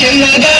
చిన్నదా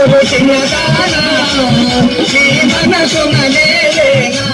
మనసు మనసు